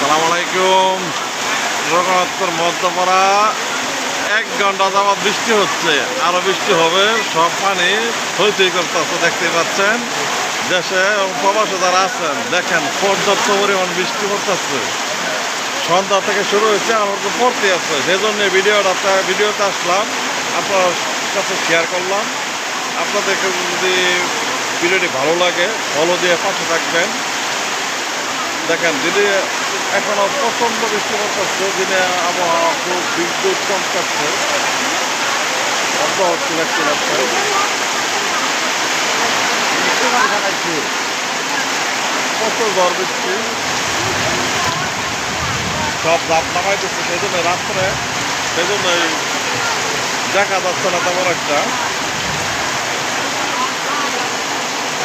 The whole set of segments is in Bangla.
সালাম আলাইকুম। মধ্যপাড়া। এক ঘণ্টা যাওয়া বৃষ্টি হচ্ছে। আরও বৃষ্টি হবে, সব পানি থই করতেছে দেখতে পাচ্ছেন। দেশে প্রবাসে যারা আছেন, দেখেন পর্যাপ্ত পরিমাণ বৃষ্টি পড়তেছে। সন্ধ্যা থেকে শুরু হয়েছে, আমার তো পড়তে আছে। সেজন্য ভিডিওটা ভিডিওতে আসলাম। আপনার কাছে শেয়ার করলাম। আপনাদেরকে যদি ভিডিওটি ভালো লাগে ফলো দিয়ে পাশে থাকবেন। দেখেন দিদি এখনও প্রচণ্ড বৃষ্টি পড়তেছে দিনে আবহাওয়া খুব বিদ্যুৎ চমকাচ্ছে হচ্ছে ঝড় বৃষ্টি। সব দাম নামাইতেছে সেই জন্য রাত্রে সেই জন্য এই দেখা যাচ্ছে না তেমন একটা।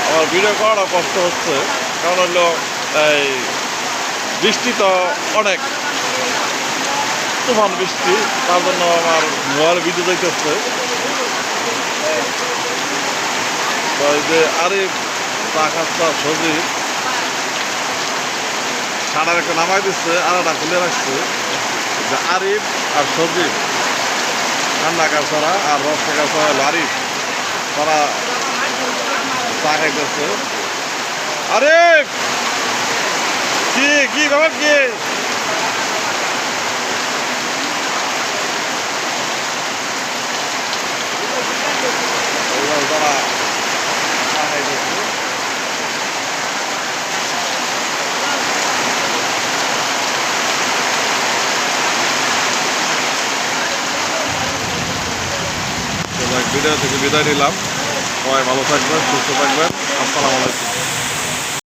আমার ভিডিও করাটা কষ্ট হচ্ছে, কারণ হলো এই বৃষ্টি তো অনেক। তুফান বৃষ্টি, তার জন্য আমার মোবাইল তো এই যে আরিফ চা খাস্তা সজীব। সাড়ার একটা নামাই দিচ্ছে, আলাদা খুলে রাখছে। যে আরিফ আর সজীব, ঠান্ডা কাছাড়া আর রস কাছাড়া হলো আরিফ। তারা চা খাইতেছে। আরিফ! কি ব্যাপার কি ভিডিও থেকে বিদায় নিলাম। সবাই ভালো থাকবেন সুস্থ থাকবেন। আসসালামু আলাইকুম।